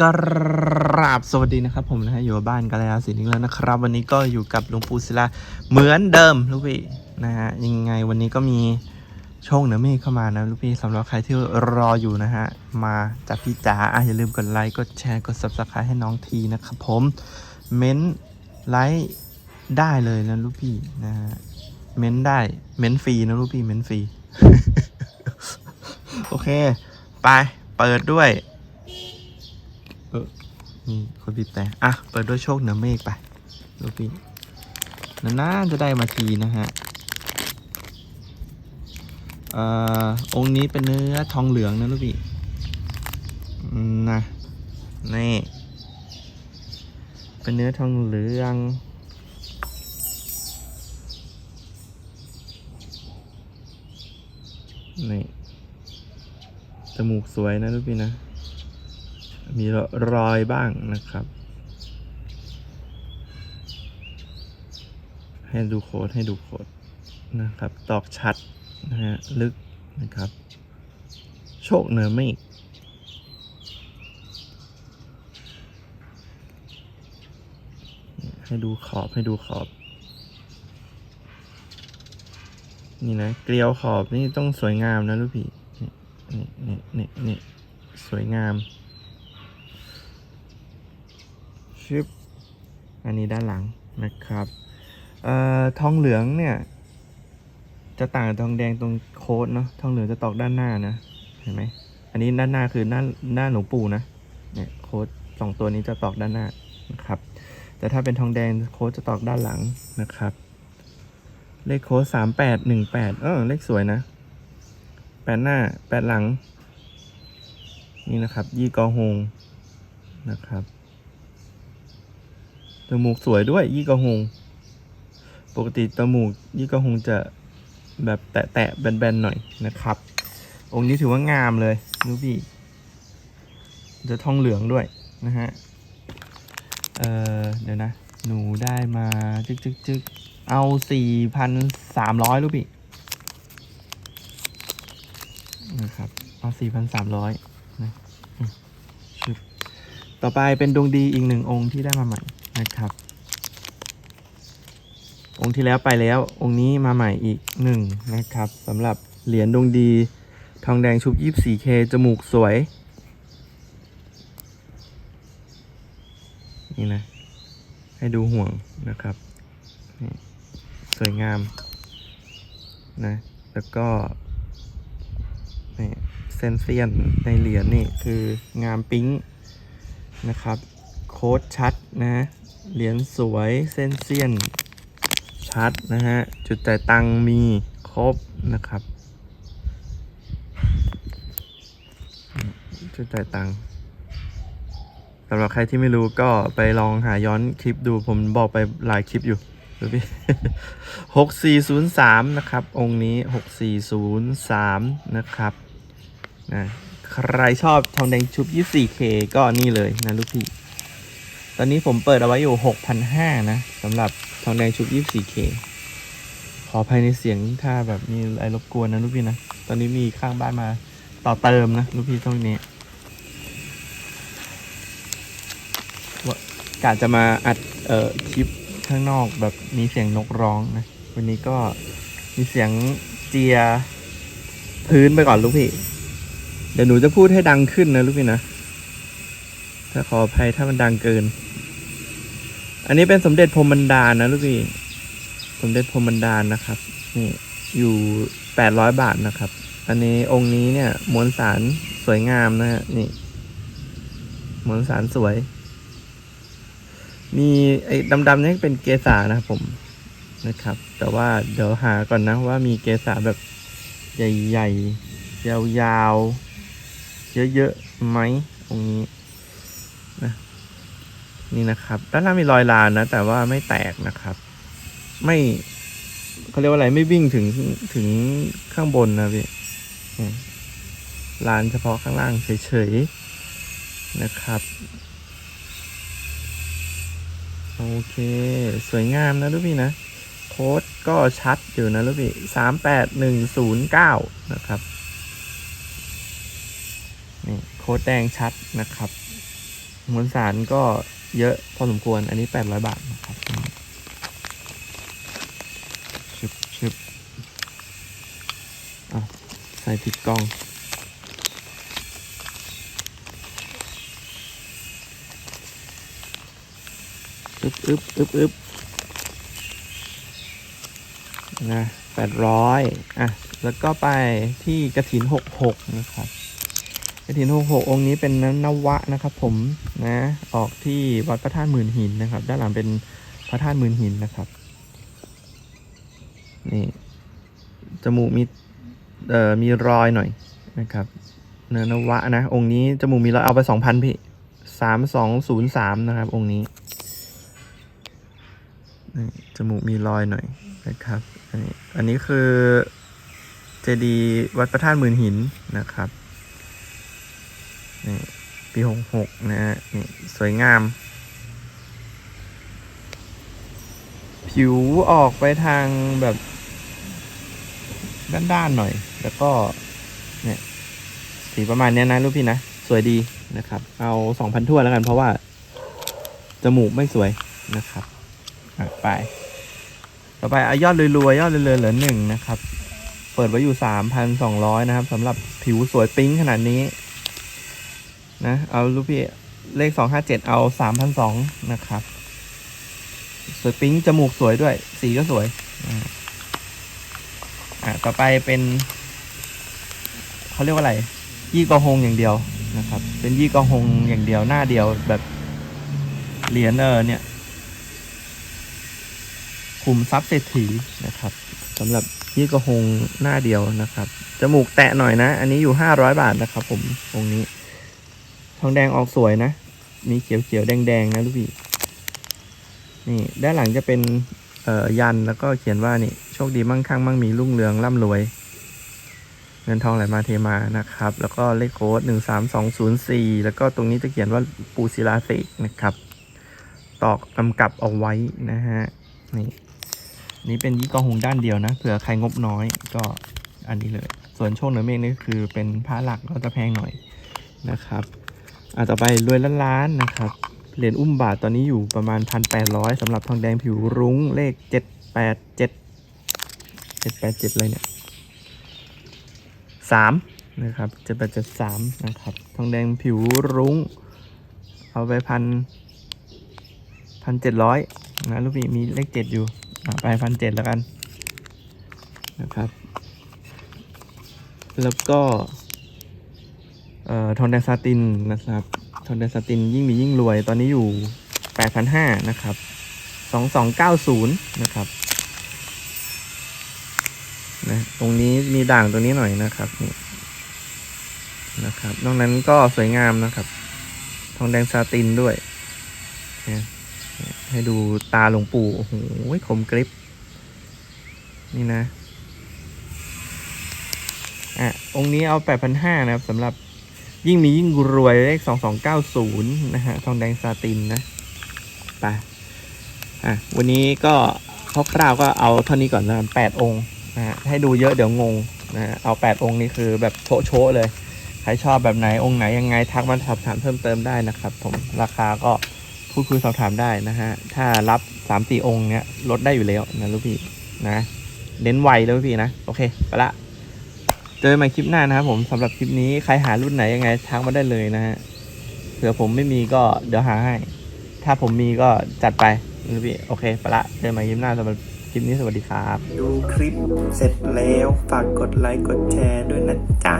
กราบสวัสดีนะครับ ผมนะฮะอยู่บ้านกาลยาศิลป์อีกแล้วนะครับ วันนี้ก็อยู่กับหลวงปู่ศิลาเหมือนเดิมลูกพี่นะฮะยังไงวันนี้ก็มีโชคเหนือเมฆเข้ามานะลูกพี่สำหรับใครที่รออยู่นะฮะมาจากพี่จ๋าอย่าลืมกดไลค์กดแชร์กด subscribe ให้น้องทีนะครับผมเม้นไลค์ได้เลยนะลูกพี่นะฮะเม้นได้เม้นฟรีนะลูกพี่เม้นฟรีโอเค ไปเปิดด้วย เออ นี่คนบีบแต่ อะ เปิดด้วยโชคเหนือเมฆไปลูกพี่นานๆจะได้มาทีนะฮะเอ่อองค์นี้เป็นเนื้อทองเหลืองนะลูกพี่นะนี่ เป็นเนื้อทองเหลือง นี่ จมูกสวยนะลูกพี่นะ มีรอยบ้างนะครับ ให้ดูโค้ดให้ดูโค้ดนะครับ ตอกชัดนะฮะลึกนะครับ โชคเหนือเมฆให้ดูขอบให้ดูขอบ นี่นะ เกลียวขอบนี่ต้องสวยงามนะลูกพี่นี่นี่นี่นี่สวยงาม ชึบอันนี้ด้านหลังนะครับออทองเหลืองเนี่ย จะต่างกับทองแดงตรงโค้ดเนาะทองเหลืองจะตอกด้านหน้านะเห็นไหมอันนี้ด้านหน้าคือหน้าหน้าหลวงปู่นะเนี่ยโค้ดสองตัวนี้จะตอกด้านหน้านะครับ แต่ถ้าเป็นทองแดงโค้ดจะตอกด้านหลังนะครับ เลขโค้ดสามแปดหนึ่งแปดเออเลขสวยนะแปดหน้าแปดหลัง นี่นะครับ ยี่กอฮงนะครับ จมูกสวยด้วยยี่กอฮงปกติจมูกยี่กอฮงจะแบบแตะๆแบนๆหน่อยนะครับ องค์นี้ถือว่างามเลยนูพี่จะทองเหลืองด้วยนะฮะ เออเดี๋ยวนะ หนูได้มาจึกจึกจึกเอาสี่พันสามร้อยลูกพี่นะครับ เอาสี่พันสามร้อยนะต่อไปเป็นดวงดีอีกหนึ่งองค์ที่ได้มาใหม่ นะครับ องค์ที่แล้วไปแล้ว องค์นี้มาใหม่อีกหนึ่งนะครับสำหรับเหรียญดวงดี ทองแดงชุบ 24K จมูกสวย นี่นะ ให้ดูห่วงนะครับนี่สวยงามนะ แล้วก็นี่เส้นเสี้ยนในเหรียญนี่คืองามปิ๊งนะครับ โค้ดชัดนะ เหรียญสวยเส้นเสี้ยน ชัดนะฮะ จุดจ่ายตังมีครบนะครับ จุดจ่ายตังสำหรับใครที่ไม่รู้ก็ไปลองหาย้อนคลิปดูผมบอกไปหลายคลิปอยู่ดูพี่หกสี่ศูนย์สามนะครับ องค์นี้หกสี่ศูนย์สามนะครับนะใครชอบทองแดงชุบ 24K ก็นี่เลยนะลูกพี่ ตอนนี้ผมเปิดเอาไว้อยู่ 6,500 นะสำหรับทองแดงชุบ 24K ขอภายในเสียงถ้าแบบมีอะไรรบกวนนะลูกพี่นะ ตอนนี้มีข้างบ้านมาต่อเติมนะลูกพี่ตรงนี้ว่ากะจะมาอัดเอ่อคลิปข้างนอกแบบมีเสียงนกร้องนะ วันนี้ก็มีเสียงเจียพื้นไปก่อนลูกพี่ เดี๋ยวหนูจะพูดให้ดังขึ้นนะลูกพี่นะ ถ้าขออภัยถ้ามันดังเกิน อันนี้เป็นสมเด็จพรมบรรดาลนะลูกพี่สมเด็จพรมบรรดาลนะครับ นี่อยู่แปดร้อยบาทนะครับ อันนี้องค์นี้เนี่ยมวลสารสวยงามนะฮะนี่มวลสารสวย มีไอ้ดำๆนี่เป็นเกสานะครับผมนะครับ แต่ว่าเดี๋ยวหาก่อนนะว่ามีเกสาแบบใหญ่ๆยาวๆเยอะๆไหมตรงนี้ นี่นะครับด้านล่างมีรอยลานนะ แต่ว่าไม่แตกนะครับ ไม่เขาเรียกว่าอะไรไม่วิ่งถึงถึงข้างบนนะพี่นี่ลานเฉพาะข้างล่างเฉยๆนะครับโอเค สวยงามนะลูกพี่นะ โค้ดก็ชัดอยู่นะลูกพี่สามแปดหนึ่งศูนย์เก้านะครับนี่โค้ดแดงชัดนะครับมวลสารก็ เยอะพอสมควร อันนี้แปดร้อยบาทนะครับชึบชึบอะใส่ผิดกล้อง อึบอึบอึบอึบนะแปดร้อยอะ แล้วก็ไปที่กระถินหกหกนะครับ กระถินหกหกองค์นี้เป็นนวะนะครับ ผมนะ ออกที่วัดพระธาตุหมื่นหินนะครับ ด้านหลังเป็นพระธาตุหมื่นหินนะครับ นี่จมูกมีเอ่อมีรอยหน่อยนะครับ เนื้อนวะนะ องค์นี้จมูกมีรอยเอาไปสองพันพี่สามสองศูนย์สามนะครับ องค์นี้นี่จมูกมีรอยหน่อยนะครับ อันนี้อันนี้คือเจดีย์วัดพระธาตุหมื่นหินนะครับ นี่ปีหกหกนะฮะนี่สวยงาม ผิวออกไปทางแบบด้านๆหน่อย แล้วก็เนี่ยสีประมาณเนี้ยนะลูกพี่นะ สวยดีนะครับ เอาสองพันทั่วนแล้วกันเพราะว่า จมูกไม่สวยนะครับไป ต่อไปอายอดรวยๆยอดรวยๆเหลือหนึ่งนะครับ เปิดไว้อยู่สามพันสองร้อยนะครับสำหรับผิวสวยปิ๊งขนาดนี้ นะ เอาลูกพี่เลขสองห้าเจ็ดเอาสามพันสองนะครับ สวยปิ๊งจมูกสวยด้วย สีก็สวย อ่าอะต่อไปเป็นเขาเรียกว่าอะไร ยี่กอฮงอย่างเดียวนะครับ เป็นยี่กอฮงอย่างเดียวหน้าเดียวแบบเหรียญเออเนี่ยคุมทรัพย์เศรษฐีนะครับสำหรับยี่กระหงหน้าเดียวนะครับ จมูกแตะหน่อยนะ อันนี้อยู่ห้าร้อยบาทนะครับผมตรงนี้ ทองแดงออกสวยนะ มีเขียวเขียวๆแดงแดงๆนะลูกพี่ นี่ด้านหลังจะเป็นเอ่อยันแล้วก็เขียนว่านี่โชคดีมั่งคั่งมั่งมีรุ่งเรืองร่ำรวย เงินทองไหลมาเทมานะครับ แล้วก็เลขโค้ดหนึ่งสามสองศูนย์สี่แล้วก็ตรงนี้จะเขียนว่าปูศิลาเสกนะครับ ตอกกำกับเอาไว้นะฮะนี่นี่เป็นยี่กอหงด้านเดียวนะเผื่อใครงบน้อยก็อันนี้เลย ส่วนโชคเหนือเมฆนี่คือเป็นผ้าหลักก็จะแพงหน่อยนะครับ อะต่อไปรวยล้านล้านนะครับเหรียญอุ้มบาทตอนนี้อยู่ประมาณพันแปดร้อยสำหรับทองแดงผิวรุ้งเลขเจ็ดแปดเจ็ดเจ็ดแปดเจ็ดเลยเนี่ยสามนะครับเจ็ดแปดเจ็ดสามนะครับทองแดงผิวรุ้ง เอาไปพันพันเจ็ดร้อยนะลูกพี่มีเลขเจ็ดอยู่อะไปพันเจ็ดแล้วกันนะครับ แล้วก็ เอ่อทองแดงซาตินนะครับทองแดงซาตินยิ่งมียิ่งรวยตอนนี้อยู่แปดพันห้านะครับสองสองเก้าศูนย์นะครับนะตรงนี้มีด่างตรงนี้หน่อยนะครับนี่นะครับ นอกนั้นก็สวยงามนะครับ ทองแดงซาตินด้วยนะให้ดูตาหลวงปู่ โอ้โหคมกริบนี่นะ อะ องค์นี้เอา 8,500 นะครับสำหรับ ยิ่งมียิ่งรวยเลข2290นย์นะฮะทองแดงซาตินนะไปอะวันนี้ก็คร่าวๆก็เอาเท่านี้ก่อนนะ8องค์นะฮะให้ดูเยอะเดี๋ยวงงนะฮะเอา8องค์นี้คือแบบโชโชะๆเลย ใครชอบแบบไหนองค์ไหนยังไงทักมาสอบถามเพิ่มเติมได้นะครับ ผมราคาก็พูดคุยสอบถามได้นะฮะถ้ารับสามสี่องค์เนี้ยลดได้อยู่แล้วนะลูกพี่นะเน้นไวแล้วพี่นะ โอเค ไปละ เจอกันใหม่คลิปหน้านะครับผมสำหรับคลิปนี้ใครหารุ่นไหนยังไงทักมาได้เลยนะฮะเผื่อผมไม่มีก็เดี๋ยวหาให้ ถ้าผมมีก็จัดไปนะลูกพี่โอเคไปละเจอกันใหม่คลิปหน้าสำหรับคลิปนี้สวัสดีครับ ดูคลิปเสร็จแล้วฝากกดไลค์กดแชร์ด้วยนะจ๊ะ